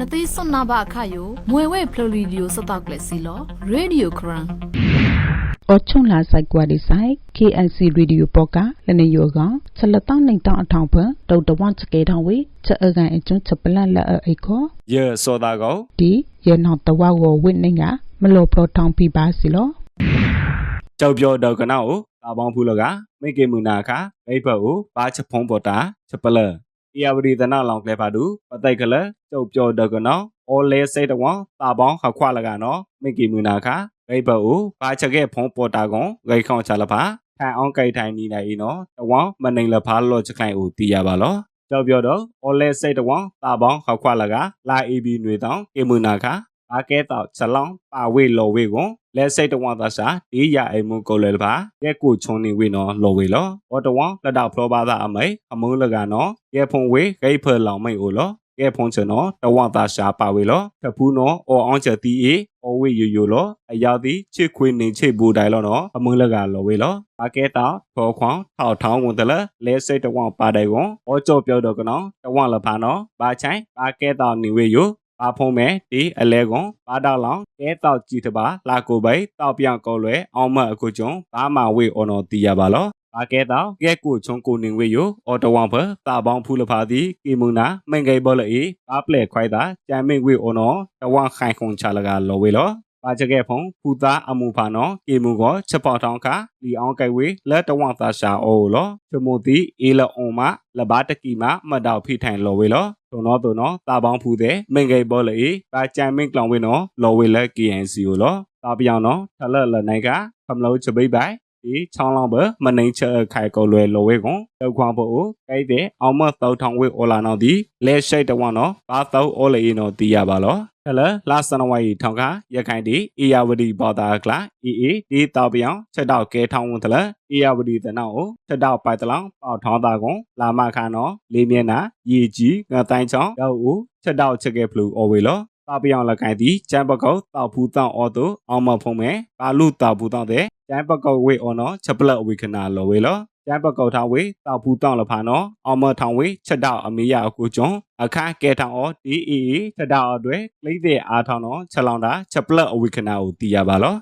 နသေးစွန်နာဘအခါယိုမွေဝဲဖလိုရီဒီယိုစတော့ကလစီလောရေဒီယိုခရန်အချုံလာဆိုင်ကွာဒီဆိုင် KNC ရေဒီယိုပေါ်ကလနေယောကချက်လက်တောင်းနိုင်တောင်းအထောင်ဖန်ဒေါက်တာဝန်ချကေထောင်ဝေချက်အကန်အကျွန်းချက်ပလတ်လက်အိခေါ်ယေစောတာကောဒီယေနောင်တဝဝဝိနေကမလောပလထောင်ပြပါစီလောကြောက်ပြောတော့ကနောတာပေါင်းဖူးလကမိကေမူနာခမိဘတ်ကိုဘာချက်ဖုံးပေါ်တာချက်ပလတ် ယာဝဒီတနာလောင်ကလေးပါတူပတိုက်ကလကြောက်ပြောတော့ကနောအော်လဲစိတ်တော်တာပေါင်းခခွာလကနောမိကေမူနာခဂိဘတ်ကိုပါချက်ခဲ့ဖုံးပေါ်တာကွန်ဂိခေါချလပါထိုင်အောင်ကြိုက်ထိုင်နေနိုင်နော်တဝမနိုင်လဖားလော့ချခိုင်ဦးတီးရပါလောကြောက်ပြောတော့အော်လဲစိတ်တော်တာပေါင်းခခွာလကလာအီဘီຫນွေတောင်ကေမူနာခဘာကဲတော့ချလောင်းပါဝေလော်ဝေကွန် လဲစိတ်တဝါသာစာဒီရအိမ်မကိုလဲပါရဲ့ကိုချုံနေဝေနော်လော်ဝေလောဘောတဝါလက်တော့ဖလောပါသာအမိအမုန်းလကနော်ရဲ့ဖုံဝေဂိတ်ဖလောင်မိတ်အိုလောရဲ့ဖုံချနော်တဝါသာရှာပါဝေလောတပူးနော်အော်အောင်ချက်တီအေအော်ဝေယူယူလောအယောက်ဒီချစ်ခွေနေချစ်ဘူတိုင်လောနော်အမုန်းလကလော်ဝေလောဘာကဲတော့ဖော်ခွန်ထောက်ထောင်းဝင်တယ်လဲစိတ်တဝါပါတိုင်ကွန်အော်ကြောပြောတော့ကနော်တဝါလဖာနော်ဘာချိုင်ဘာကဲတော့နေဝေယူ ပါဖုံးမဲဒီအလဲကွန်ပါတောက်လောင်ကဲတောက်ကြည့်တပါလာကိုပိတောက်ပြောင်ကောလွဲအောင်မအခုကျုံဘာမဝေအော်နော်တီးရပါလောပါကဲတောက်ကဲကိုချုံကိုနေဝေယအော်တဝမ်ဖတာပေါင်းဖူးလဖာဒီကီမူနာမင်ဂေဘောလအေပါပလက်ခွိုက်တာကြံမင်ဝေအော်နော်တဝမ်ခိုင်ခုံချလကလောဝေလောပါချကဲဖုံဖူသားအမှုဖာနော်ကေမူကိုချက်ပေါထောင်းခါလီအောင်ကဲဝေလက်တဝမ်သာရှာအိုလောချမိုတီအေလအုံမလဘာတကီမမတ်တောက်ဖိထိုင်လောဝေလော တုံတော့တုံတော့တာပေါင်းဖူးတဲ့မင်ဂေဘောလေပါကြံမင်ကလောင်ဝေနော်လောဝေလက် KNC ကိုလောတာပြောင်နော်ထလက်လနိုင်ကဖမလို့ချပိပိုင်ဒီချောင်းလောင်းဘမနှိန်ချခိုင်ကိုလွယ်လောဝေကွန်တောက်ခွန်ဖို့ကိုဲတဲ့အောင်မတောက်ထောင်ဝေအော်လာနော်ဒီလဲရှိတ်တဝနော်ဘာတောက်အော်လေနော်တီးရပါလော ဟဲ့လားလာစနဝိုင်ထောင်ခရခိုင်ဒီအေယာဝတီဘောတာကလာအေအေဒီတောက်ပြောင်ချက်တော့ကဲထောင်းဝန်တလအေယာဝတီတနောက်ချက်တော့ပိုက်တလောင်ပေါထောင်းတာကွန်လာမခါနော်လေးမျက်နာရေကြီးငါတိုင်းချောင်းရောက်ဦးချက်တော့ချက်ကဲဖလူအော်ဝေလောတောက်ပြောင်လကိုင်ဒီကျန်ပကောက်တောက်ဖူးတောက်အော်တို့အောင်မဖုံးမဲဘာလူတောက်ဖူးတောက်တဲ့ကျန်ပကောက်ဝေအော်နော်ချက်ပလက်ဝေခနာလော်ဝေလော ကျန်ပကောက်ထောင်ဝေတောက်ဖူးတောက်လဖာနော်အောင်မထောင်ဝေချက်တော့အမေရအကူကျုံအခါကဲထောင်အော်ဒီအီချက်တော့အတွဲလိမ့်တဲ့အားထောင်နော်ချက်လောင်တာချက်ပလက်အဝေခနာကိုတီးရပါလော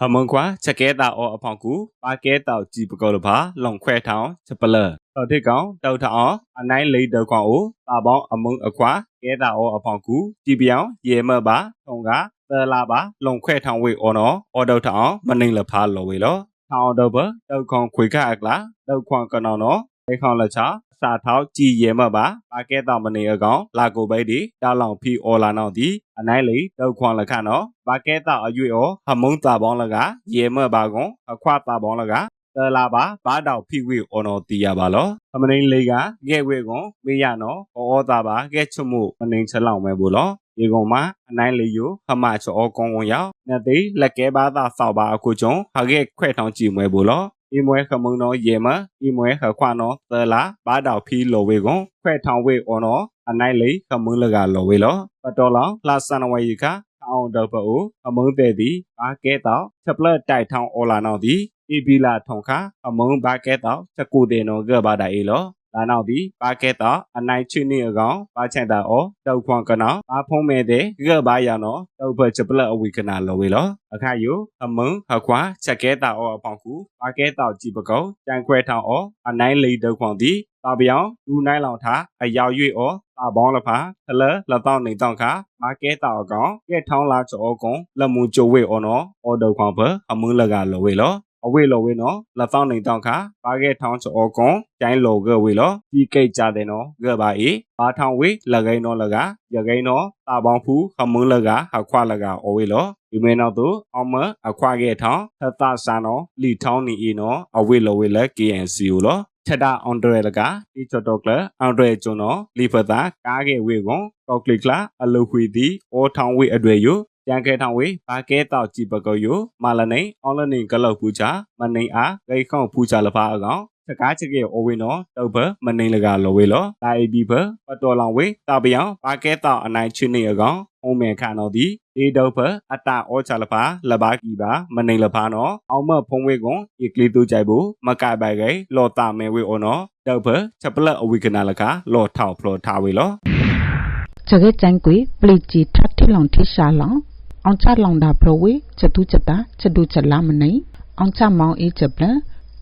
ဟမွန်ခွာချက်ကဲတာအောအဖောင်ကူပါကဲတောက်ကြည့်ပကောလဖာလုံခွဲထောင်ချက်ပလက်တော်တိကောင်တောက်ထောင်အနိုင်လေးတောက်ကောင်အိုတာပေါင်းအမုံအခွာကဲတာအောအဖောင်ကူကြည်ပြောင်ရေမပါထုံကသလာပါလုံခွဲထောင်ဝေအောနော်အော်တောက်ထောင်မနိုင်လဖာလောဝေလော ထောင်တော့ဘတောက်ခေါခွေခအကလာတောက်ခွန်ကနော်နော်ခေခေါလက်ချစာထောက်ကြည်ရဲမပါပါကဲတောင်မနေအကောင်လာကိုပိတ်ဒီတောက်လောင်ဖီအော်လာနော်ဒီအနိုင်လေတောက်ခွန်လခနော်ပါကဲတောင်အရွေအောဟမုံတာပေါင်းလကရဲမပါကောင်အခွာတာပေါင်းလက တလာပါဘာတောက်ဖိဝေအော်နော်တီးရပါလောအမနေလေးကကဲဝေကွန်မေးရနော်အောတာပါကဲချွမှုမနေချလောင်မဲဘူးလောဒီကောင်မှာအနိုင်လေးယိုဟမချောကောင်းကောင်းရောက်နေသေးလက်ကဲပါသာဆောက်ပါအခုကျုံဟာကဲခွဲထောင်းကြည့်မဲဘူးလောအီမွဲခမုံနော်ယေမအီမွဲခခွာနော်သလာဘာတောက်ဖီလောဝေကွန်ခွဲထောင်းဝေအော်နော်အနိုင်လေးခမုံလကလောဝေလောပတော်လောင်လာစနဝေယက အောင်တော့ပအိုအမုံတဲ့ဒီဘာကဲတော့ချက်ပလက်တိုက်ထောင်းအော်လာနော်ဒီအီဘီလာထုံခအမုံဘာကဲတော့ချက်ကိုတဲ့နော်ကဘာဒိုင်လောဒါနောက်ဒီပါကက်တော့အနိုင်ချွနေအကောင်ပါချန်တာအောတောက်ခွန်ကနောပါဖုံးမဲတဲ့ကဘာရနော်တောက်ဘချပလအဝိကနာလောဝေလောအခါယိုအမုံဟခွာချက်ကဲတာအောအဖောင်ကူပါကဲတော့ကြည်ပကောတန်ခွဲထောင်အောအနိုင်လေးတောက်ခွန်ဒီ တာပြောင်လူနိုင်လောင်ထားအယောက်ရွေအောတာပေါင်းလဖာထလလတောင်းနေတောင်းခါပါကဲတာအကောင်ကဲထောင်းလာချောကုံလက်မှုကျိုးဝေအောနော်အောတောက်ခွန်ဘအမုံလကလောဝေလောအဝေလောဝေနော်လက်သောင်းနေတောင်းခါပါကဲထောင်းချောကွန်ကျိုင်းလောကဝေလောဒီကိတ်ကြတဲ့နော်ကပါအေဘာထောင်းဝေလကိန်းနော်လကရကိန်းနော်တာပေါင်းဖူးခမွန်းလကဟခွာလကအဝေလောဒီမဲနောက်တော့အောင်မအခွာကဲထောင်းသသဆန်နော်လီထောင်းနေအေနော်အဝေလောဝေလက် KNC ကိုလော ချက်တာအွန်ဒရလကဒီချော့တော့ကလအွန်ဒရကျွန်းနော်လီဖတာကားကဲဝေကွန်ကော့ကလစ်ကလာအလုခွေဒီအောထောင်းဝေအတွေ့ယကျန်ခဲထောင်ဝေဘာကဲတောက်ကြည့်ပကောယိုမာလနေအော်လနေကလောက်ပူချာမနေအားဂိခေါပူချာလဖာအကောင် စကားချကေအိုဝေနော်တောက်ဘမနေလကလောဝေလောလာအီဘီဘပတော်လောင်ဝေတာပြောင်ဘာကဲတောက်အနိုင်ချင်းနေအကောင်အုံးမဲခါနော်ဒီဒီတောက်ဘအတာအောချာလဖာလဘာကီပါမနေလဖာနော်အောင်မဖုံးဝေကွန်ဤကလီတူကြိုက်ဘူးမကပိုင်ကေလော်တာမဲဝေအော်နော်တောက်ဘချက်ပလက်အဝိကနာလကလော်ထောက်ဖလော်ထားဝေလောချကေကျန်ကွေပလီချီထတ်ထီလောင်ထိရှာလောင်အောင်ချလောင်တာပရဝေချက်တူချက်တာချက်တူချက်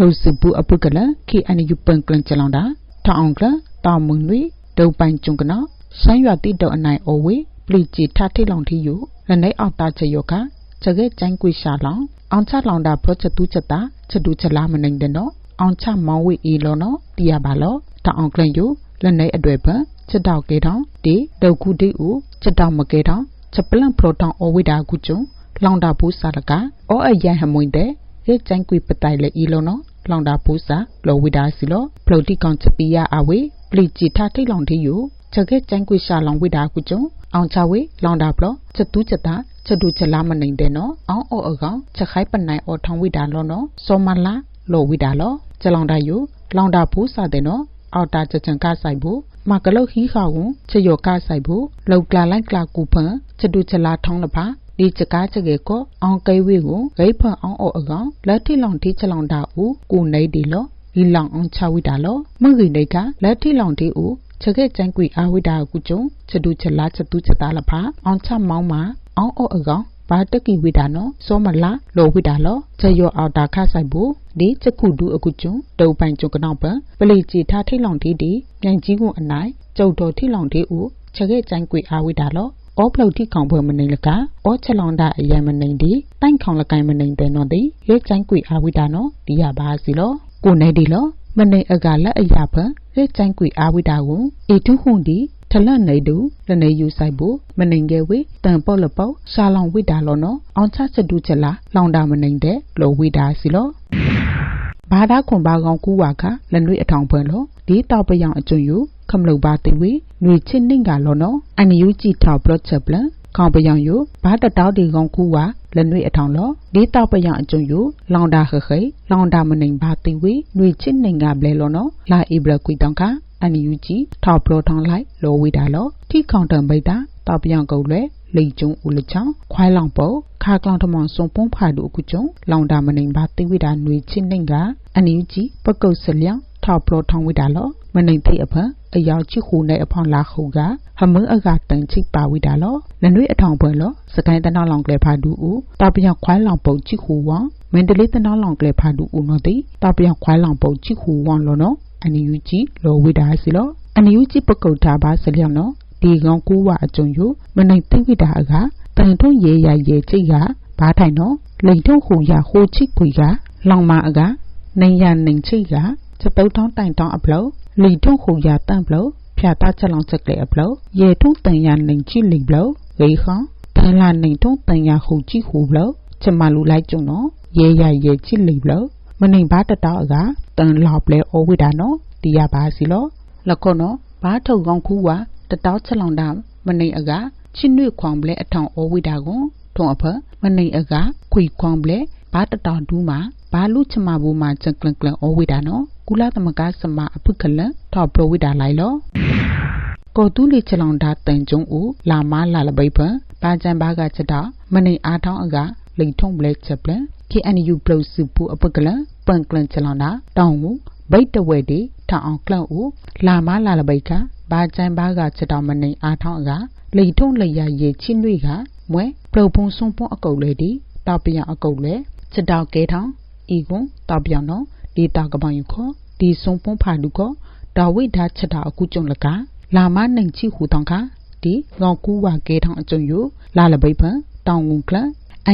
လာမနေအောင်ချမောင်အေးချက်ပလပလုစဘူးအပုကလခီအန်ယူပန်ကလန်ချလောင်တာထောင်ကလတာမွန်ဝေဒုံပိုင်ကျုံကနောဆန်းရွာတိတော့အနိုင်အဝေပလီချီထတ်ထီလောင်ထိယူလနေအောက်တာချယောကချကေကျန်ကွေရှာလောင်အောင်ချလောင်တာပရချက်တူချက်တာချက်တူချက်လာမနေတဲ့နော်အောင်ချမောင်ဝေအေးလောနော်တီးရပါလောတောင်အောင်ကလန်ယူလက်နေအတွေ့ပန်ချက်တောက်ကေတောင်ဒီဒုတ်ခုတိဦးချက်တောက်မကေတောင်ချက်ပလန့်ပရိုတောင်အဝိဒါကုကျုံလောင်တာဘူးစာတကအောအယံဟမွင်တဲ့ဟေကျန်ကွေပတိုင်လေဤလောနော် လောင်တာဘူးစာလောဝိဒါစီလောပလိုတိကောင်ချပီယာအဝေပလီချီထားထိတ်လောင်တိယချက်ခဲကျန်ကွေရှာလောင်ဝိဒါကုကျုံအောင်ချဝေလောင်တာပလောချက်တူးချက်တာချက်တူချက်လာမနေတဲ့နော်အောင်အောအကောင်ချက်ခိုက်ပနိုင်အောထောင်ဝိဒါလောနော်စောမလာလောဝိဒါလောချက်လောင်တာယလောင်တာဘူးစာတဲ့နော်အော်တာချက်ချန်ကဆိုင်ဘူးမကလုတ်ဟီခါဝန်ချယောကဆိုင်ဘူးလောက်ကလာလိုက်ကလာကူဖန်ချက်တူချက်လာထောင်းလပါ ဒီချကားချက်ကေကိုအောင်ကဲဝေကိုဂိဖန်အောင်အောအကောင်လက်ထိလောင်တိချက်လောင်တာဦးကိုနေဒီလောဒီလောင်အောင်ချဝိတာလောမဂိနေကလက်ထိလောင်တိဦးချက်ခဲ့ကျန်ကွေအာဝိတာကူကျုံချက်တူချက်လာချက်တူချက်သားလဖာအောင်ချမောင်းမှာအောင်အောအကောင်ဘာတက်ကီဝိဒါနောစောမလာလောဝိဒါလောချက်ရောအော်တာခဆိုင်ဘူးဒီချက်ခုဒူအခုကျုံဒုံပိုင်ကျုံကနောက်ပံပလိချီထားထိတ်လောင်တီတီမြိုင်ကြီးကိုအနိုင်ကျုပ်တော်ထိလောင်တီဦးချက်ခဲ့ကျန်ကွေအာဝိဒါလော အောဖလောက်တိခေါင်ပွဲမနေလကအောချက်လောင်တာအယံမနေဒီတိုင်ခေါင်လကိုင်းမနေတဲ့နော်ဒီရဲကျန်ကွေအာဝိဒါနော်ဒီရပါစီလောကိုနေဒီလောမနေအကလက်အရာဖရဲကျန်ကွေအာဝိဒါကိုအေထုဟုန်ဒီထလန့်နေတူလနေယူဆိုင်ဘူးမနိုင်ငယ်ဝေတန်ပေါ့လပေါ့ရှာလောင်ဝိတာလောနော်အောင်ချချက်တူချက်လာလောင်တာမနိုင်တဲ့လောဝိတာစီလောဘာသာခွန်ပါကောင်ကူဝါခလက်နွေအထောင်ဖွယ်လောဒီတောက်ပယောင်အကျွန်းယူ ခမလုတ်ပါတိဝေနွေချစ်နှင့်ကလောနော်အန်ယူကြည့်ထောက်ပလော့ချက်ပလန်ခေါပယောင်ယူဘာတတောက်ဒီကောင်ကူဝါလက်နွေအထောင်လောဒီတောက်ပယောင်အကျွန်းယူလောင်တာခခိလောင်တာမနိုင်ပါတိဝေနွေချစ်နှင့်ကဘလဲလောနော်လာအိဘရကွီတောင်ကအန်ယူဂျီထောက်ပလောထောင်းလိုက်လောဝေတာလောထိခေါန်တံပိတာတောက်ပြောင်ကုတ်လဲလိတ်ကျုံဦးလချောင်းခွိုင်းလောင်ပုတ်ခါကလောင်ထမောင်စုံပုံးဖာတို့အခုကျုံလောင်တာမနိုင်ပါတိဝိတာຫນွေချင်းနှင့်ကအန်ယူဂျီပကုတ်စလျောင်း ထောက်ပလောထောင်းဝိတာလောမနိုင်သိအဖန်အယောက်ချစ်ခုနဲ့အဖောင်းလာခုကဟမအကတန်ချိပါဝိတာလောလနွေအထောင်ပွဲလောစကိုင်းတနောင်းလောင်ကလေးဖာဒူဦးတောက်ပြောင်ခွိုင်းလောင်ပုတ်ချစ်ခုဝမန္တလေးတနောင်းလောင်ကလေးဖာဒူဦးနော်တိတောက်ပြောင်ခွိုင်းလောင်ပုတ်ချစ်ခုဝလောနော်အန်ယူဂျီလောဝိတာစီလောအနိယုจิปကုတ်တာပါစလျောင်းနော်ဒီကောင်ကူဝအကျုံယမနိုင်သိဝိတာကတန်ထုံးရေရရေချိတ်ကဘာထိုင်နော်လိန်ထုံးဟူရဟိုချိခွေကလောင်မအကနိုင်ရနိုင်ချိတ်က ချက်ပုတ်တောင်းတိုင်တောင်းအပလို့လိန်ထုံးဟူရတန့်ပလို့ဖြာတာချက်လောင်ချက်ကလေးအပလို့ရေထုံးတန်ရနိုင်ချိလိပလို့ဂေခေါတန်လာနိုင်ထုံးတန်ရဟူချိဟူပလို့ချက်မလူလိုက်ကျုံနော်ရေရရေချိလိပလို့မနိုင်ဘာတတောက်အကတန်လောက်လဲအိုဝိတာနော်တီးရပါစီလို့လကောနော်ဘာထုတ်ကောင်းခူဝါတတောက်ချက်လောင်တာမနေအကချစ်နွေခွန်ပလဲအထောင်အဝိတာကိုထုံအဖမနေအကခွေခွန်ပလဲဘာတတောက်ဒူးမှာဘာလူချမဘူးမှာချက်ကလန်ကလန်အဝိတာနော် ကုလသမကစမအဖုခလထောက်ပရဝိတာလိုက်လောကိုတူးလီချလောင်တာတန်ကျုံဦးလာမလာလပိဖဘာကြံဘာကချက်တော့မနေအားထောင်းအကလိန်ထုံပလဲချက်ပလ KNU ပလုစုပူအပကလပန်ကလန်ချလောင်တာတောင်းဦးဘိတ်တဝဲတီထောင်အောင်ကလောက်ဦးလာမလာလပိကဘာကြံဘာကချက်တော်မနေအားထောင်းအကလိထုံးလျရရေချင်းတွေကမွဲပလုပုံစွန်ပွန်အကုတ်လေတီတောက်ပြောင်အကုတ်လေချက်တော်ကဲထောင်းဤကွန်တောက်ပြောင်နော်ဒီတောက်ကပောင်ယူခေါ် ဒီစွန်ပွန်ဖာလူကောဒါဝိဒါချက်တော်အခုကျုံလကလာမနိုင်ချီဟူတောင်းခါဒီငေါကူဝါကဲထောင်းအကျုံယူလာလပိဖန်တောင်းငုံကလ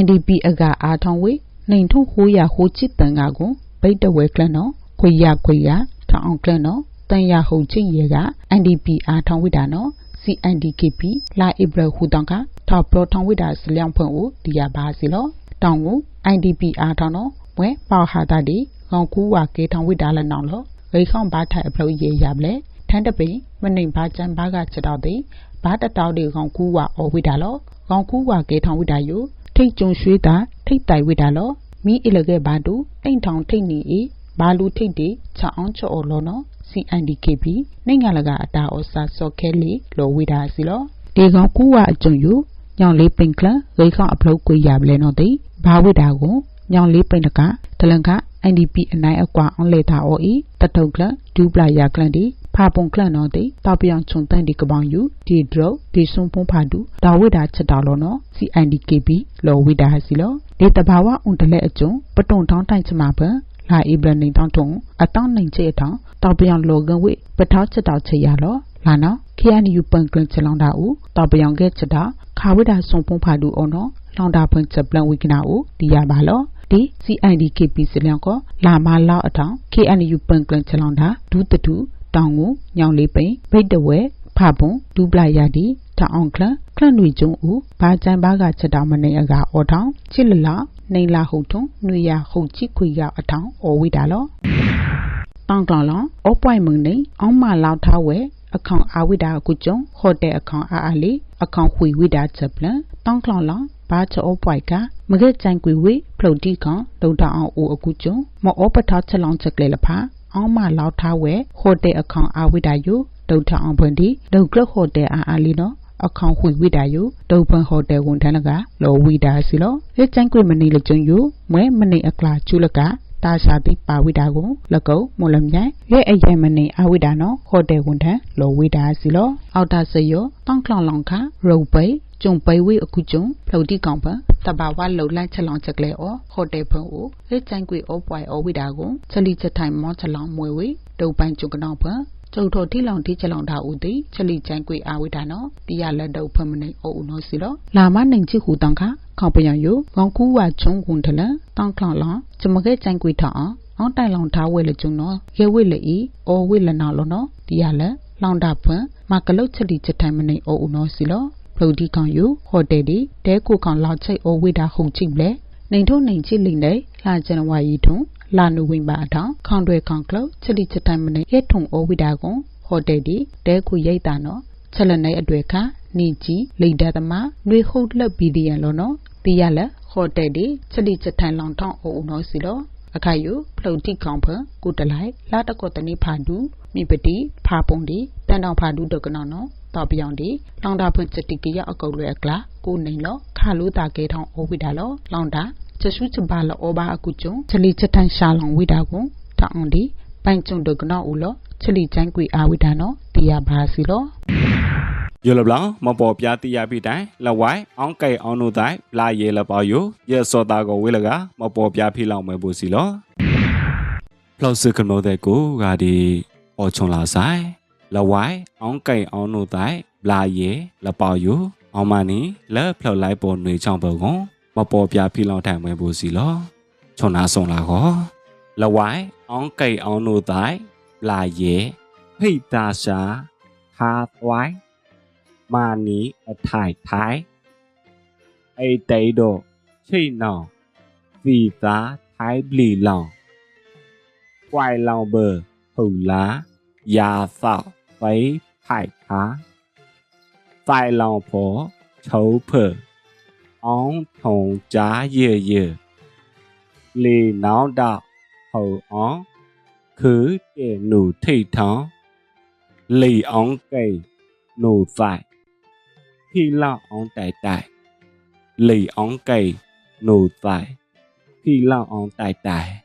IDP အကအားထောင်းဝေနိုင်ထုံးဟိုးရဟိုချစ်တန်ကကိုဘိတ်တဝဲကလနော်ခွေရခွေရထောင်းအောင်ကလနော်တန်ရဟုန်ချင်းရေက NDP အားထောင်းဝိတာနော် CNDKP လာအိဘရဟူတောင်ကထောက်ပလောထောင်းဝိတာစလျောင်းဖွင့်ဦးဒီရပါစီလောတောင်းကို IDP အားထောင်းနော်ဝဲပေါဟာတာဒီ ကောင်ကူဝါကေထောင်းဝိတာလည်းနောင်လောဂိခေါန်ဘာထိုင်အဖလို့ရေရပလေထန်းတပိမနှိမ်ဘာချန်ဘာကချက်တော့တဲ့ဘာတတောက်ဒီကောင်ကူဝါအော်ဝိတာလောကောင်ကူဝါကေထောင်းဝိတာယိုထိတ်ကျုံရွှေတာထိတ်တိုင်ဝိတာလောမီအလကဲဘာတူအိမ်ထောင်ထိတ်နေဤဘာလူထိတ်တီချောင်းချော်လောနော် CNDKB နိုင်ငံလကအတာအစာစော့ခဲလီလောဝိဒါစီလောဒီကောင်ကူဝအကျုံယူညောင်လေးပင်ကလရေခေါအပလုတ်ကိုရပလဲနော်တိဘာဝိဒါကိုညောင်လေးပိန်တကတလန်က NDP အနိုင်အကွာအောင်လေတာအော်ဤတတုတ်ကလဒူပလာယာကလန်ဒီဘဖာပုံကလန်နော်တိတောက်ပြောင်ချုံတန်ဒီကပောင်ယူဒီဒရုဒီဆုံဖုံးဖာဒူဒါဝိဒါချက်တော်လောနော် CIDKB လောဝိဒါဟစီလောဒီတဘာဝအွန်တလဲအကျုံပတုံတောင်းတိုင်ချမှာပန်လာအိဘလနေတောင်းတုံအတောင်းနိုင်ချေအထောင်းတောက်ပြောင်လောကန်ဝိပထောက်ချက်တော်ချေရလောလာနော်ခရနီယူပန်ကလန်ချလောင်းတာဦးတောက်ပြောင်ကဲချက်တာခါဝိဒါဆုံဖုံးဖာဒူအော်နော်လောင်းတာပွင့်ချက်ပလန်ဝိကနာဦးဒီရပါလော ဒီ CIDKP စလျောင်းကလာမလောက်အထောင် KNU ပန်ကလန်ချလောင်းတာဒူးတတူတောင်ကိုညောင်လေးပိန်ဗိတ်တဝဲဖပွန်ဒူပလာယာဒီတအောင်ကလကလနွေကျုံဦးဘာကြံဘာကချက်တော်မနေအကအော်ထောင်ချစ်လလနေလာဟုတ်ထုံနွေရဟုတ်ချိခွေရအထောင်အော်ဝိတာလောတောင်းတောင်းလောအောပွိုင်မုန်နေအောင်မလောက်ထားဝဲအခေါင်အာဝိဒါကုကျုံဟိုတယ်အခေါင်အာအာလီအခေါင်ခွေဝိဒါချက်ပလန်တောင်းတောင်းလော ဘာချောပွိုက်ကမကဲကြိုင်ကွေဝေဖလုတ်တီကောင်ဒုံတအောင်အိုအကူကျုံမောပထောချက်လောင်းချက်ကလေးလဖာအောင်မလောက်ထားဝဲဟိုတယ်အခေါင်အာဝိဒါယုဒုံထအောင်ဖွန်ဒီဒုံကလဟိုတယ်အာအာလီနော်အခေါင်ခွေဝိဒါယုဒုံပန်ဟိုတယ်ဝန်ထမ်းလကလောဝိဒါစီလောလေကြိုင်ကွေမနေလကျုံယုမွဲမနေအကလာကျူလကတာရှာတိပါဝိဒါကိုလကုံမလမြိုင်ရဲ့အရဲ့မနေအဝိဒါနော်ဟိုတယ်ဝန်ထမ်းလောဝိဒါစီလောအောက်တာစယောတောင်းကလောင်လောင်ခရုပ်ပိ ကျုံပိဝေအခုကျုံဖလုတ်တိကောင်ပတဘာဝလုံလန့်ချက်လောင်ချက်ကလေအောဟိုတယ်ဖုံအိုလေကြိုင်ကွေအောပွိုင်အောဝိဒါကိုချလီချက်ထိုင်မောချက်လောင်မွေဝေဒုံပိုင်ကျုံကနောင်ဖကျုံတော်တိလောင်တိချက်လောင်တာဦးတိချလီကြိုင်ကွေအာဝိဒါနော်တိရလက်ဒုံဖမနေအိုဦးနော်စီလောလာမနိုင်ချစ်ဟူတောင်ခခေါပယံယိုငေါကူဝချုံကွန်တလတောင်းခလောင်လောင်ကျမကဲကြိုင်ကွေထောင်အောင်တိုင်လောင်ထားဝဲလေကျုံနော်ရဲဝဲလေဤအောဝဲလနာလောနော်တိရလက်လောင်တာဖွင့်မကလုတ်ချလီချက်ထိုင်မနေအိုဦးနော်စီလော ဖလုတ်ဒီကောင်ယူဟိုတယ်ဒီတဲကိုကောင်လောက်ချိတ်အိုဝိတာဟုန်ချိလေနေထုံနေချိလိမ့်လေလာဇန်နဝါရီထုံလာနူဝင်ပါအထောင်ခေါန်တွေခေါန်ကလောက်ချလီချက်တိုင်မနေရဲထုံအိုဝိတာကွန်ဟိုတယ်ဒီတဲကိုရိတ်တာနော်ချက်လက်နေအတွေ့ခါနီကြီးလိတ်ဒသမနှွေဟုတ်လက်ပီဒီယန်လောနော်တီးရလက်ဟိုတယ်ဒီချလီချက်တိုင်လောင်ထောင်းအိုဦးနော်စီလောအခါယူဖလုတ်တိကောင်ဖကိုတလိုက်လာတကောတနိဖာဒူမိပတိဖာပုံဒီတန်တောင်ဖာဒူဒကနောနော် တော့ပြောင်းဒီလောင်တာဖွင့်ချက်တိကရအကုတ်လွယ်ကလာကိုနေလောခါလို့တာကေထောင်းအိုဝိတာလောလောင်တာချက်ရှုချပါလောဘာအကုကျုံချလီချက်တန်ရှာလောင်ဝိတာကိုတောင်းဒီပိုင်ကျုံဒကနောဦးလောချလီချိုင်းကွေအာဝိတာနော်တရားပါစီလောယလဘလမပေါ်ပြတိယပိတိုင်လဝိုင်အောင်ကဲအောင်နိုတိုင်လာရေလပေါယိုယေစောတာကိုဝေလကမပေါ်ပြဖိလောင်မဲပူစီလောဖလောက်စကနောတဲ့ကိုဂါဒီအော်ချုံလာဆိုင် လဝိုင်အောင်ကဲအောင်နိုတိုင်လာရေလပေါယိုအောင်မနီလဲဖလောက်လိုက်ပေါ်နေချောင်းဘောကွန်မပေါ်ပြဖိလောင်ထိုင်မဲပူစီလောချုံနာဆုံလာကောလဝိုင်အောင်ကဲအောင်နိုတိုင်လာရေဖိတာရှာခါဝိုင်မာနီအထိုင်ထိုင်အိတေဒိုချိနောင်စီသာထိုင်ဘလီလောင်ကွိုင်လောင်ဘဟူလာယာဆောက်ဖိဖိုက်ခါဖိုင်လောင်ဖော 为海茶，在老婆筹婆，ông thùng giá dừa dừa, lì não đạo hầu ó, khứ để nụ thị thó, lì ông cây nụ vải, khi là ông tài tài, lì ông cây nụ vải, khi là ông tài tài.